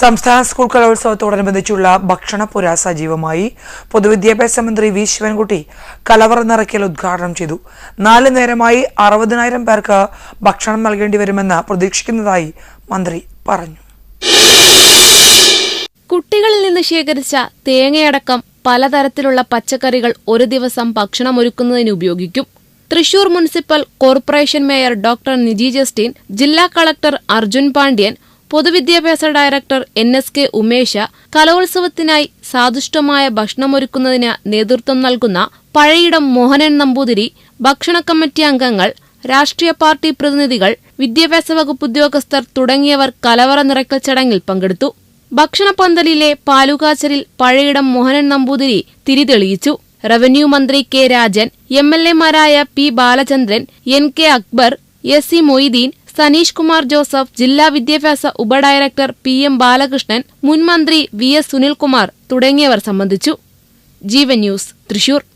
സംസ്ഥാന സ്കൂൾ കലോത്സവത്തോടനുബന്ധിച്ചുള്ള ഭക്ഷണപ്പുര സജീവമായി. പൊതുവിദ്യാഭ്യാസ മന്ത്രി വി. ശിവൻകുട്ടി കലവറ നിറയ്ക്കൽ ഉദ്ഘാടനം ചെയ്തു. നാല് നേരമായി അറുപതിനായിരം പേർക്ക് ഭക്ഷണം നൽകേണ്ടി വരുമെന്ന് പ്രതീക്ഷിക്കുന്നതായി മന്ത്രി പറഞ്ഞു. കുട്ടികളിൽ നിന്ന് ശേഖരിച്ച തേങ്ങയടക്കം പലതരത്തിലുള്ള പച്ചക്കറികൾ ഒരു ദിവസം ഭക്ഷണമൊരുക്കുന്നതിന് ഉപയോഗിക്കും. Thrissur municipal corporation mayor doctor Niji Justin ജില്ലാ കളക്ടർ അർജുൻ പാണ്ഡ്യൻ പൊതുവിദ്യാഭ്യാസ director N S K Umesh കലോത്സവത്തിനായി സാദുഷ്ടമായ ഭക്ഷണമൊരുക്കുന്നതിന് നേതൃത്വം നൽകുന്ന പഴയിടം മോഹനൻ നമ്പൂതിരി ഭക്ഷണ കമ്മിറ്റി അംഗങ്ങൾ രാഷ്ട്രീയ പാർട്ടി പ്രതിനിധികൾ വിദ്യാഭ്യാസ വകുപ്പ് ഉദ്യോഗസ്ഥർ തുടങ്ങിയവർ കലവറ നിറയ്ക്കൽ ചടങ്ങിൽ പങ്കെടുത്തു. ഭക്ഷണപന്തലിലെ പാലുകാച്ചലിൽ പഴയിടം മോഹനൻ നമ്പൂതിരി തിരിതെളിയിച്ചു. റവന്യൂ മന്ത്രി K Rajan M L എമാരായ P Balachandran N K Akbar S C Moideen Saneesh Kumar Joseph ജില്ലാ വിദ്യാഭ്യാസ ഉപഡയറക്ടർ പി എം ബാലകൃഷ്ണൻ മുൻമന്ത്രി വി എസ് സുനിൽകുമാർ തുടങ്ങിയവർ സംബന്ധിച്ചു. ജീവൻ ന്യൂസ് തൃശൂർ.